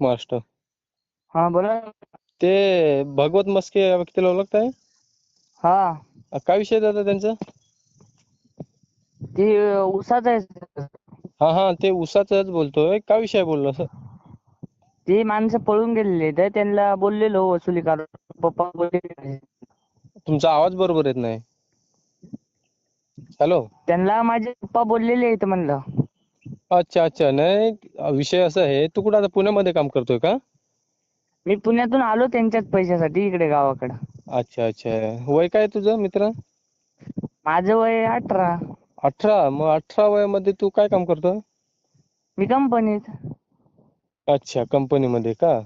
महाराष्ट्र हा बोला. ते भगवत मस्के या व्यक्तीला ओळखताय हा. अ, काय विषय दादा त्यांचा? ते उसाचं आहे हा हा ते उसाचाच बोलतोय. काय विषय बोललो सर? ते माणसं पळून गेलेले तर त्यांना बोललेलो वसुली पप्पा बोलले. तुमचा आवाज बरोबर येत नाही. हॅलो. त्यांना माझे पप्पा बोललेले आहेत म्हणलं. अच्छा अच्छा. नाही विषय असा आहे तू कुठं आता पुण्यामध्ये काम करतोय का? मी पुण्यातून आलो त्यांच्याच पैशासाठी इकडे गावाकडं. अच्छा अच्छा. वय काय तुझं मित्र? माझं वय अठरा. अठरा? मग अठरा वयामध्ये तू काय काम करतोय मी कंपनीत. अच्छा कंपनीमध्ये का?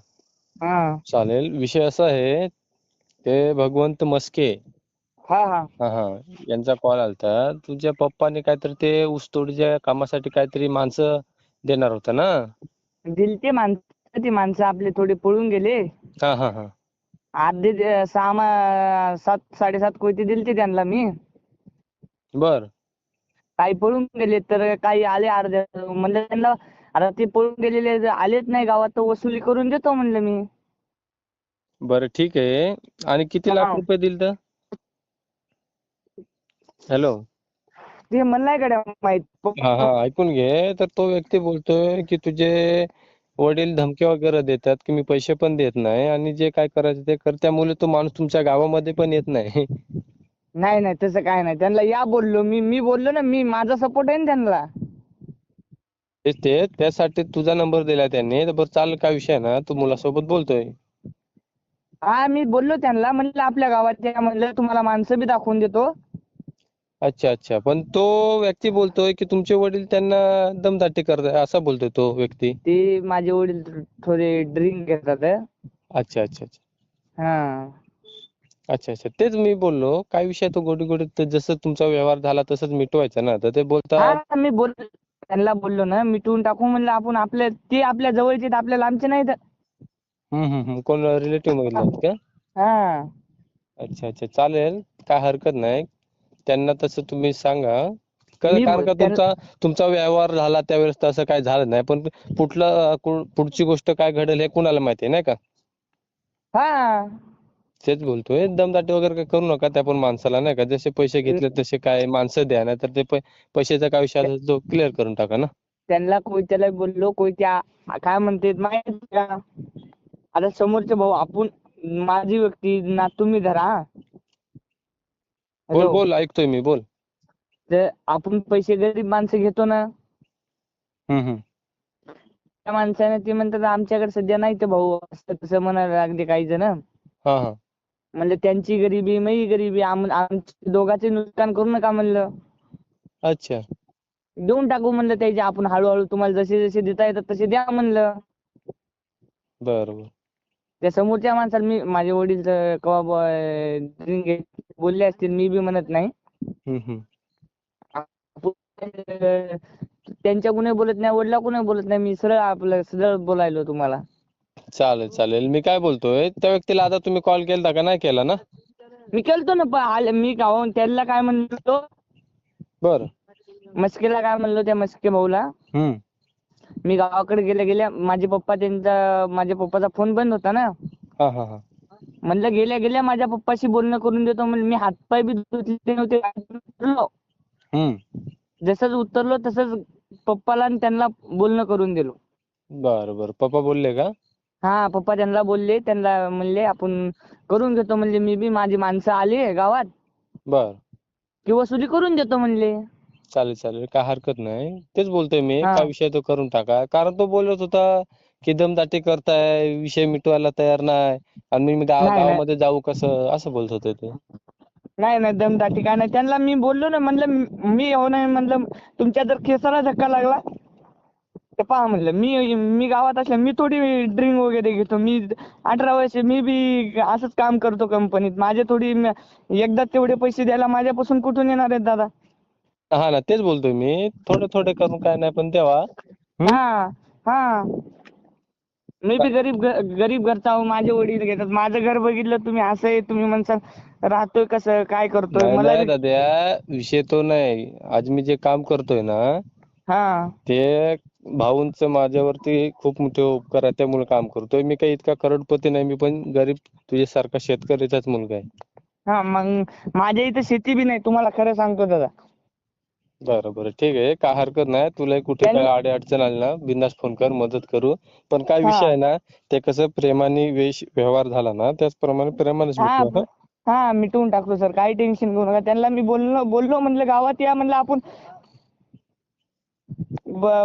हा. चालेल. विषय असा आहे ते भगवंत मस्के. हा हा. हा हा. यांचा कॉल आलता. तुझ्या पप्पाने काहीतरी ते ऊसतोडीच्या कामासाठी काहीतरी माणसं देणार होता ना? दिलते माणसं ती माणसं आपले थोडे पळून गेले. हा हा हा. अर्धे ते- सहा मा- सात साडेसात कोटी दिलते त्यांना मी. बर. काही पळून गेले तर काही आले अर्ध्या म्हणलं त्यांना आता ते पळून गेलेले जर आलेच नाही गावात तर वसुली करून देतो म्हणलं मी. बरं ठीक आहे. आणि किती लाख हा. रुपये दिले तर हॅलो. ते मला नाही गड्या माहीत. हा हा ऐकून घे. तर तो व्यक्ती बोलतोय की तुझे वडील धमकी वगैरे देतात की मी पैसे पण देत नाही आणि जे काय करायचं ते कर. त्यामुळे तो माणूस तुमच्या गावामध्ये पण येत नाही. नाही नाही तसं काय नाही. त्यांना या बोललो मी मी बोललो ना मी माझा सपोर्ट आहे ना त्यांना. तेच ते त्यासाठी तुझा नंबर दिला त्यांनी. तर बरं चालेल काय विषय ना? तू मुलासोबत बोलतोय. हा मी बोललो त्यांना. म्हणलं आपल्या गावात या म्हणलं तुम्हाला माणसं बी दाखवून देतो. अच्छा अच्छा. पण तो व्यक्ती बोलतोय की तुमचे वडील त्यांना दमदाटी करताय असा बोलतोय तो व्यक्ती? ते माझे वडील थोडे ड्रिंक घेतात. अच्छा अच्छा अच्छा. हा. अच्छा अच्छा. तेच मी बोललो. काय विषय तो गोडी गोडीत जसं तुमचा व्यवहार झाला तसंच मिटवायचा ना. तर ते बोलतात हा मी बोल त्यांना बोललो ना मिटवून टाकू म्हणलं आपण आपल्या ते आपल्या जवळचे आहेत, आपल्या लांबचे हम्म हम्म हम्म. कोण रिलेटिव्ह मधले आहेत का? हा. अच्छा अच्छा. चालेल. काय हरकत नाही. त्यांना तसं तुम्ही सांगा. क- मी कारण का तुमचा तुमचा व्यवहार झाला त्यावेळेस तसं काय झालं नाही. पण पुढलं पुढची गोष्ट काय घडेल हे कुणाला माहिती आहे नाही का? हा. तेच बोलतोय. दमदाटी वगैरे काय करू नका त्या पण माणसाला नाही का? जसे पैसे घेतले तसे काय माणसं द्या नाही तर ते पैशाचा काय विषय तो क्लिअर करून टाका ना. त्यांना कोयत्याला बोललो कोयत्या काय म्हणते माहिती का? आता समोरचे भाऊ आपण माझी व्यक्ती ना तुम्ही धरा. बोल बोल ऐकतोय मी बोल. तर आपण पैसे गरीब माणसं घेतो ना हम्म हम्म. त्या माणसाने ते म्हणतात आमच्याकडे सध्या नाही तर भाऊ असं तसं म्हणायला लागले काही जण. हा हा. म्हणलं त्यांची गरिबी मी गरिबी आम दोघांचे नुकसान करू नका म्हणलं. अच्छा. देऊन टाकू म्हणलं त्याचे आपण हळूहळू तुम्हाला जसे जसे देता येतात तसे द्या म्हणलं. बरं बरं. त्या समोरच्या माणसाला मी माझे वडील तर कवा घेत बोलले असतील मी बी म्हणत नाही. त्यांच्या कुणी बोलत नाही वडिला कुणी बोलत नाही मी सरळ आपलं सरळ बोलायलो तुम्हाला. चालेल चालेल. मी काय बोलतोय? त्या व्यक्तीला आता तुम्ही कॉल केलता का? नाही केला ना? मी केलतो ना पण आले मी गावाहून त्याला काय म्हणलो? बरं. मस्केला काय म्हणलो त्या मस्के भाऊला? मी गावाकडे गेल्या गेल्या माझे पप्पा त्यांचा माझ्या पप्पाचा फोन बंद होता ना? हा हा हा. म्हणलं गेल्या गेल्या माझ्या पप्पाशी बोलणं करून देतो म्हणलं मी हातपाय बी धुतले नव्हते. उतरलो. हम्म. जसंच उतरलो तसंच पप्पाला आणि त्यांना बोलणं करून दिलो. बरं बरं. पप्पा बोलले का? हा पप्पा त्यांना बोलले त्यांना म्हणले आपण करून घेतो म्हणले मी बी माझी माणसं आली गावात. बर. की वसुली करून देतो म्हणले. चालेल चालेल. काय हरकत नाही. तेच बोलतोय मी. हा. काय विषय तो करून टाका. कारण तो बोलत होता की दमदाटी करताय विषय मिटवायला तयार नाही आणि मी गाव नाही, नाही. गावामध्ये जाऊ कसं? असं बोलत होते ते. नाही नाही दमदाटी काय नाही. त्यांना मी बोललो ना म्हणलं मी- मी हो नाही म्हणलं तुमच्या जर केसाला धक्का लागला तर पहा म्हणलं मी मी गावात असल्या मी थोडी ड्रिंक वगैरे घेतो. मी अठरा वर्ष मी बी असंच काम करतो कंपनीत माझे थोडी म- एकदा तेवढे पैसे द्यायला माझ्यापासून कुठून येणार आहेत दादा? हा ना तेच बोलतोय मी. थोडे थोडे करून काय नाही पण तेव्हा हा हा. मी बी गरीब गरीब घरचा आहो माझे वडील घेतात. माझं घर बघितलं तुम्ही असं आहे तुम्ही म्हणसाल राहतोय कसं काय करतोय? नाही मला नाही बी- दाद्या विषय तो नाही. आज मी जे काम करतोय ना हा. ते भाऊंचं माझ्यावरती खूप मोठे उपकार आहे त्यामुळे काम करतोय. मी काही इतका करोडपती नाही मी पण गरीब तुझ्यासारखा शेतकऱ्याचाच मुलगा आहे. हा मग माझ्या इथं शेती बी नाही तुम्हाला खरं सांगतो दादा. बरं बरं. ठीक आहे. काय हरकत नाही. तुला कुठे काय अडी अडचण आली ना बिनधास्त फोन कर मदत करू. पण काय. विषय आहे ना ते कसं प्रेमाने वेश व्यवहार झाला ना त्याचप्रमाणे प्रेमानेच हा मिटवून टाकतो सर. काही टेन्शन घेऊ नका. त्यांना मी बोललो बोललो म्हणलं गावात या म्हणलं आपण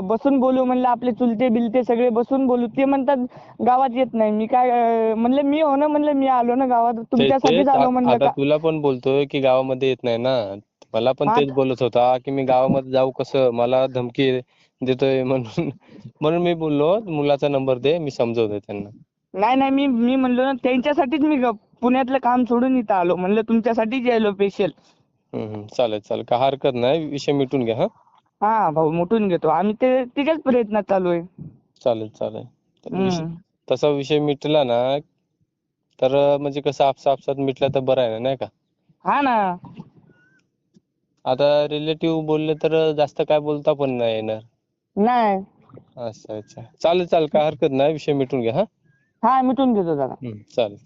बसून बोलू म्हणलं आपले चुलते बिलते सगळे बसून बोलू. ते म्हणतात गावात येत नाही. मी काय म्हणलं मी हो ना म्हणलं मी आलो ना गावात. तुमच्यासाठीच आलो म्हणलं तुला पण बोलतोय की गावामध्ये येत नाही ना. मला पण. तेच बोलत होता की मी गावामध्ये जाऊ कसं? मला धमकी देतोय म्हणून. म्हणून मी बोललो मुलाचा नंबर दे मी समजवतो त्यांना. नाही नाही मी मी म्हणलो ना त्यांच्यासाठीच मी ग- पुण्यातलं काम सोडून इथं आलो. म्हणलं तुमच्यासाठीच यायलो स्पेशल हम्म हम्म. चालेल चालेल. काय हरकत नाही. विषय मिटून घ्या हा. हा भाऊ मुटून घेतो. आम्ही ते तिच्याच प्रयत्नात चालू आहे. चालेल चालेल. तर विषय- हम्म. तसा विषय मिटला ना तर म्हणजे कसं आपसा आपसात मिटला तर बरं आहे ना नाही का? हा ना. आता रिलेटिव्ह बोलले तर जास्त काय बोलता पण नाही येणार. नाही. असं अच्छा. चालेल चालेल. काय हरकत नाही. विषय मिटून घ्या हा? हा मिटून घेतो दादा हम्म चालेल.